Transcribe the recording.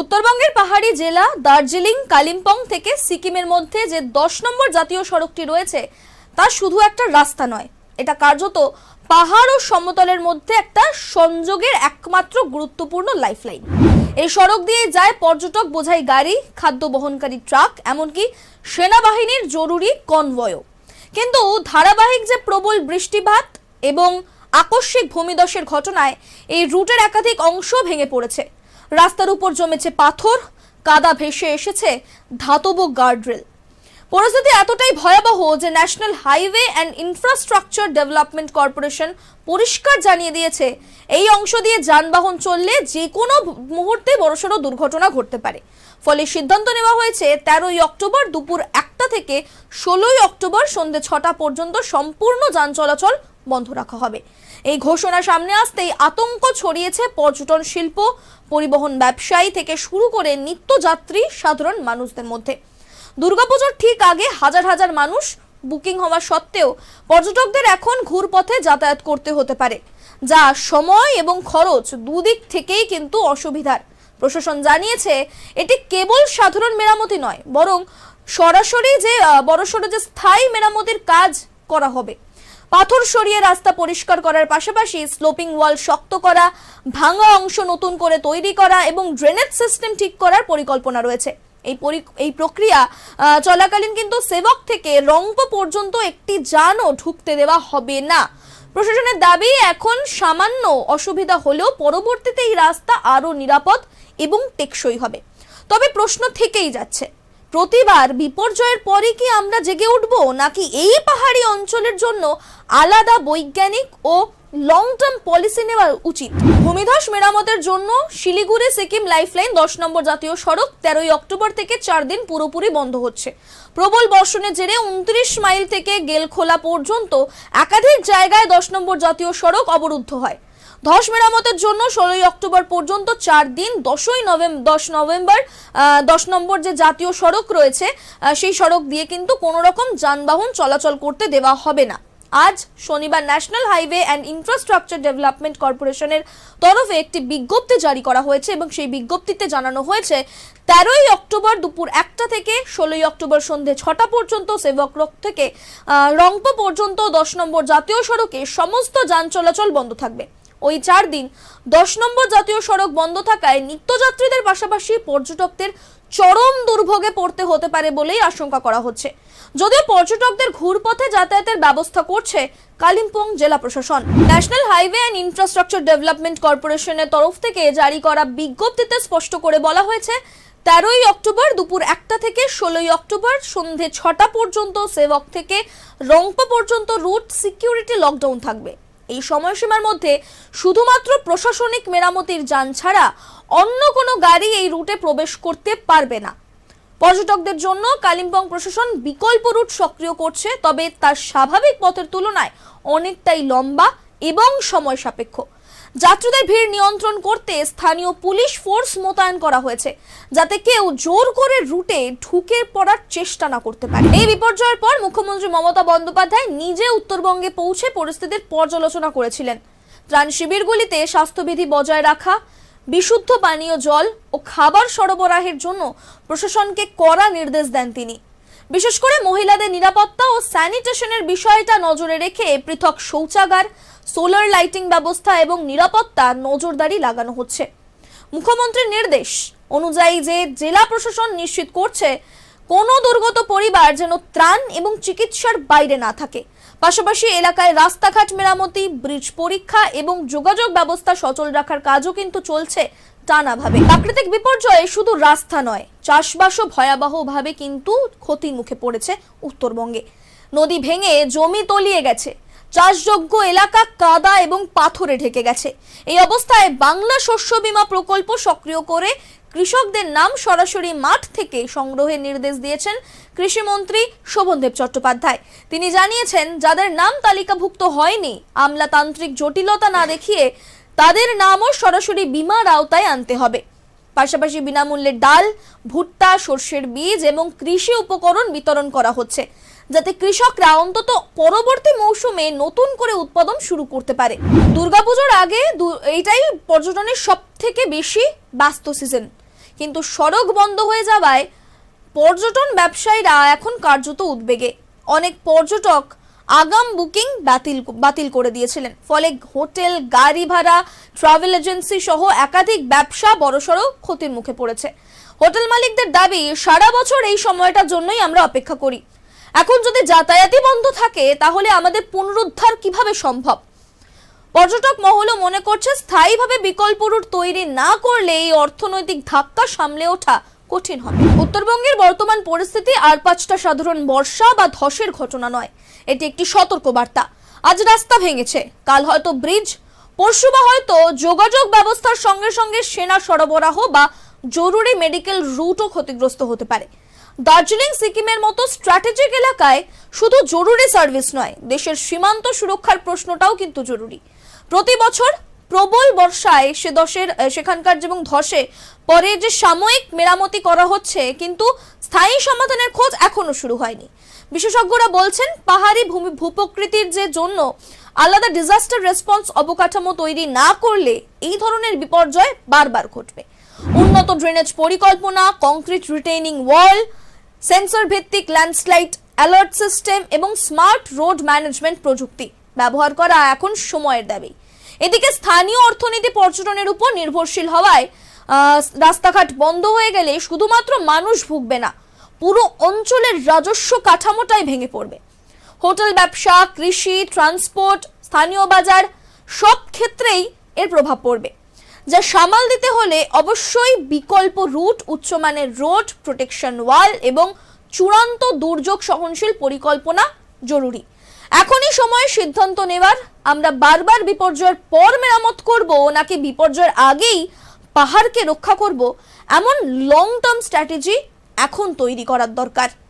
উত্তরবঙ্গের পাহাড়ি জেলা দার্জিলিং, কালিম্পং থেকে সিকিমের মধ্যে যে দশ নম্বর জাতীয় সড়কটি রয়েছে, তা শুধু একটা রাস্তা নয়, এটা কার্যত পাহাড় ও সমতলের মধ্যে একটা সংযোগের একমাত্র গুরুত্বপূর্ণ লাইফলাইন এই সড়ক দিয়ে যায় পর্যটক, বোঝাই গাড়ি, খাদ্য বহনকারী ট্রাক, এমনকি সেনাবাহিনীর জরুরি কনভয়ও। কিন্তু ধারাবাহিক যে প্রবল বৃষ্টিপাত এবং আকস্মিক ভূমিধসের ঘটনায় এই রুটের একাধিক অংশ ভেঙে পড়েছে। রাস্তার উপর জমেছে পাথর, কাদা ভেসে এসেছে ধাতব গার্ডরেল পরিস্থিতি এতটাই ভয়াবহ যে national highway and infrastructure development corporation পরিষ্কার জানিয়ে দিয়েছে, এই অংশ দিয়ে যানবাহন চললে যে কোনো মুহূর্তে বড়সড় দুর্ঘটনা ঘটতে পারে। ফলে সিদ্ধান্ত নেওয়া হয়েছে, তেরোই অক্টোবর দুপুর একটা থেকে ষোলোই অক্টোবর সন্ধ্যে ছটা পর্যন্ত সম্পূর্ণ যান চলাচল বন্ধ রাখা হবে। এই ঘোষণা সামনে আসতেই আতঙ্ক ছড়িয়েছে পর্যটন শিল্প, পরিবহন ব্যবসায়ী থেকে শুরু করে নিত্যযাত্রী, সাধারণ মানুষদের মধ্যে। দুর্গাপুজোর ঠিক আগে হাজার হাজার মানুষ বুকিং হওয়া সত্ত্বেও পর্যটকদের এখন ঘুরপথে যাতায়াত করতে হতে পারে, যা সময় এবং খরচ দুদিক থেকেই কিন্তু অসুবিধার। প্রশাসন জানিয়েছে, এটি কেবল সাধারণ মেরামতি নয়, বরং সরাসরি যে বড়সড় যে স্থায়ী মেরামতির কাজ করা হবে। পাথর সরিয়ে রাস্তা পরিষ্কার করার পাশাপাশি স্লোপিং ওয়াল শক্ত করা, ভাঙা অংশ নতুন করে তৈরি করা এবং ড্রেনেজ সিস্টেম ঠিক করার পরিকল্পনা রয়েছে। এই এই প্রক্রিয়া চলাকালীন কিন্তু সেবক থেকে রংপো পর্যন্ত একটি যানও ঢুকতে দেওয়া হবে না। প্রশাসনের দাবি, এখন সামান্য অসুবিধা হলেও পরবর্তীতে এই রাস্তা আরও নিরাপদ এবং টেকসই হবে। তবে প্রশ্ন থেকেই যাচ্ছে প্রতিবার বিপর্যয়ের পরে কি আমরা জেগে উঠব? নাকি এই পাহাড়ি অঞ্চলের জন্য আলাদা বৈজ্ঞানিক ও লং টার্ম পলিসি নেওয়া উচিত? ভূমিধস মেরামতের জন্য শিলিগুড়ি সিকিম লাইফলাইন দশ নম্বর জাতীয় সড়ক তেরোই অক্টোবর থেকে চার দিন পুরোপুরি বন্ধ হচ্ছে। প্রবল বর্ষণের জেরে উনত্রিশ মাইল থেকে গেলখোলা পর্যন্ত একাধিক জায়গায় দশ নম্বর জাতীয় সড়ক অবরুদ্ধ হয়। ধস মেরামতের জন্য ষোলোই অক্টোবর পর্যন্ত চার দিন, দশই নভেম্বর দশ নভেম্বর দশ নম্বর যে জাতীয় সড়ক রয়েছে সেই সড়ক দিয়ে কিন্তু কোনো রকম যানবাহন চলাচল করতে দেওয়া হবে না। আজ শনিবার national highway and infrastructure development কর্পোরেশনের তরফে একটি বিজ্ঞপ্তি জারি করা হয়েছে এবং সেই বিজ্ঞপ্তিতে জানানো হয়েছে, তেরোই অক্টোবর দুপুর একটা থেকে ষোলোই অক্টোবর সন্ধে ছটা পর্যন্ত সেবক রোড থেকে রংপো পর্যন্ত দশ নম্বর জাতীয় সড়কে সমস্ত যান চলাচল বন্ধ থাকবে। ওই চার দিন দশ নম্বর জাতীয় সড়ক বন্ধ থাকায় নিত্যযাত্রীদের পাশাপাশি পর্যটকদের চরম দুর্ভোগে পড়তে হতে পারে বলেই আশঙ্কা করা হচ্ছে। যদিও পর্যটকদের ঘুরপথে যাতায়াতের ব্যবস্থা করছে কালিম্পং জেলা প্রশাসন। National highway and infrastructure development কর্পোরেশনের তরফ থেকে জারি করা বিজ্ঞপ্তিতে স্পষ্ট করে বলা হয়েছে, তেরোই অক্টোবর দুপুর একটা থেকে ষোলোই অক্টোবর সন্ধে ছটা পর্যন্ত সেবক থেকে রংপো পর্যন্ত রুট সিকিউরিটি লকডাউন থাকবে। এই সময়সীমার মধ্যে শুধুমাত্র প্রশাসনিক মেরামতির যান ছাড়া অন্য কোনো গাড়ি এই রুটে প্রবেশ করতে পারবে না। পর্যটকদের জন্য কালিম্পং প্রশাসন বিকল্প রুট সক্রিয় করছে, তবে তার স্বাভাবিক পথের তুলনায় অনেকটাই লম্বা এবং সময় সাপেক্ষ। যাত্রীদের ভিড় নিয়ন্ত্রণ করতে স্থানীয় পুলিশ ফোর্স মোতায়েন করা হয়েছে, যাতে কেউ জোর করে রুটে ঢুকে পড়ার চেষ্টা না করতে পারে। এই বিপর্যয়ের পর মুখ্যমন্ত্রী মমতা বন্দ্যোপাধ্যায় নিজে উত্তরবঙ্গে পৌঁছে পরিস্থিতির পর্যালোচনা করেছিলেন। ত্রাণ শিবিরগুলিতে স্বাস্থ্যবিধি বজায় রাখা, বিশুদ্ধ পানীয় জল ও খাবার সরবরাহের জন্য প্রশাসনকে কড়া নির্দেশ দেন তিনি। বিশেষ করে মহিলাদের নিরাপত্তা ও স্যানিটেশনের বিষয়টা নজরে রেখে পৃথক শৌচাগার, সোলার লাইটিং ব্যবস্থা এবং নিরাপত্তা নজরদারি লাগানো হচ্ছে। মুখ্যমন্ত্রীর নির্দেশ অনুযায়ী যে জেলা প্রশাসন নিশ্চিত করছে, কোনো দুর্গত পরিবার যেন ত্রাণ এবং চিকিৎসার বাইরে না থাকে। পাশাপাশি এলাকায় রাস্তাঘাট মেরামতি ব্রিজ পরীক্ষা এবং যোগাযোগ ব্যবস্থা সচল রাখার কাজও কিন্তু চলছে টানাভাবে। প্রাকৃতিক বিপর্যয়ে শুধু রাস্তা নয়, চাষবাসও ভয়াবহভাবে কিন্তু ক্ষতির মুখে পড়েছে উত্তরবঙ্গে। নদী ভেঙে জমি তলিয়ে গেছে, চাষযোগ্য এলাকা কাদা এবং পাথরে ঢেকে গেছে। এই অবস্থায় বাংলা শস্য বীমা প্রকল্প সক্রিয় করে কৃষকদের নাম সরাসরি মাঠ থেকে সংগ্রহের নির্দেশ দিয়েছেন কৃষিমন্ত্রী শোভনদেব চট্টোপাধ্যায়। তিনি জানিয়েছেন, যাদের নাম তালিকাভুক্ত হয়নি, আমলাতান্ত্রিক জটিলতা না দেখিয়ে তাদের নামও সরাসরি বীমার আওতায় আনতে হবে। পাশাপাশি বিনামূল্যে ডাল, ভুট্টা, সর্ষের বীজ এবং কৃষি উপকরণ বিতরণ করা হচ্ছে, যাতে কৃষকরা অন্তত পরবর্তী মৌসুমে নতুন করে উৎপাদন শুরু করতে পারে। দুর্গাপুজোর আগে এইটাই পর্যটনের সব থেকে বেশি ব্যস্ত সিজন কিন্তু সড়ক বন্ধ হয়ে যাওয়ায় পর্যটন ব্যবসায়ীরা এখন কার্যত উদ্বেগে। অনেক পর্যটক আগাম বুকিং বাতিল বাতিল করে দিয়েছিলেন। ফলে হোটেল, গাড়ি ভাড়া, ট্রাভেল এজেন্সি সহ একাধিক ব্যবসা বড়সড় ক্ষতির মুখে পড়েছে। হোটেল মালিকদের দাবি, সারা বছর এই সময়টার জন্যই আমরা অপেক্ষা করি। এখন যদি যাতায়াতই বন্ধ থাকে, তাহলে আমাদের পুনরুদ্ধার কীভাবে সম্ভব? পর্যটক মহলও মনে করছে স্থায়ীভাবে বিকল্প রুট তৈরি না করলে এই অর্থনৈতিক ধাক্কা সামলে ওঠা কঠিন হবে। উত্তরবঙ্গের বর্তমান পরিস্থিতি আর পাঁচটা সাধারণ বর্ষা বা ধসের ঘটনা নয়। এটি একটি সতর্ক বার্তা আজ রাস্তা ভেঙেছে। কাল হয়তো ব্রিজ, পরশু বা হয়তো যোগাযোগ ব্যবস্থার সঙ্গে সঙ্গে সেনা সরবরাহ বা জরুরি মেডিকেল রুটও ক্ষতিগ্রস্ত হতে পারে। দার্জিলিং, সিকিমের মতো স্ট্র্যাটেজিক এলাকায় শুধু জরুরি সার্ভিস নয়, দেশের সীমান্ত সুরক্ষার প্রশ্নটাও কিন্তু জরুরি। প্রতি বছর প্রবল বর্ষায় সে দশের সেখানকার যেমন ধসে, পরে যে সাময়িক মেরামতি করা হচ্ছে, কিন্তু স্থায়ী সমাধানের খোঁজ এখনও শুরু হয়নি। বিশেষজ্ঞরা বলছেন, পাহাড়ি ভূমি ভূপ্রকৃতির যে জন্য আলাদা ডিজাস্টার রেসপন্স অবকাঠামো তৈরি না করলে এই ধরনের বিপর্যয় বারবার ঘটবে। উন্নত ড্রেনেজ পরিকল্পনা কংক্রিট রিটেইনিং ওয়াল সেন্সর ভিত্তিক ল্যান্ডস্লাইড অ্যালার্ট সিস্টেম এবং স্মার্ট রোড ম্যানেজমেন্ট প্রযুক্তি ব্যবহার করা এখন সময়ের দাবি। এদিকে স্থানীয় অর্থনীতি পর্যটনের উপর নির্ভরশীল হওয়ায় রাস্তাঘাট বন্ধ হয়ে গেলে শুধুমাত্র মানুষ ভুগবে না, পুরো অঞ্চলের রাজস্ব কাঠামোটাই ভেঙে পড়বে। হোটেল ব্যবসা, কৃষি, ট্রান্সপোর্ট, স্থানীয় বাজার সব ক্ষেত্রেই এর প্রভাব পড়বে। যা সামাল দিতে হলে অবশ্যই বিকল্প রুট, উচ্চমানের রোড, প্রোটেকশন ওয়াল এবং চূড়ান্ত দুর্যোগ সহনশীল পরিকল্পনা জরুরি। এখনই সময় সিদ্ধান্ত নেওয়ার। আমরা বারবার বিপর্যয়ের পর মেরামত করব, নাকি বিপর্যয়ের আগেই পাহাড়কে রক্ষা করব? এমন লং টার্ম স্ট্র্যাটেজি এখন তৈরি করার দরকার।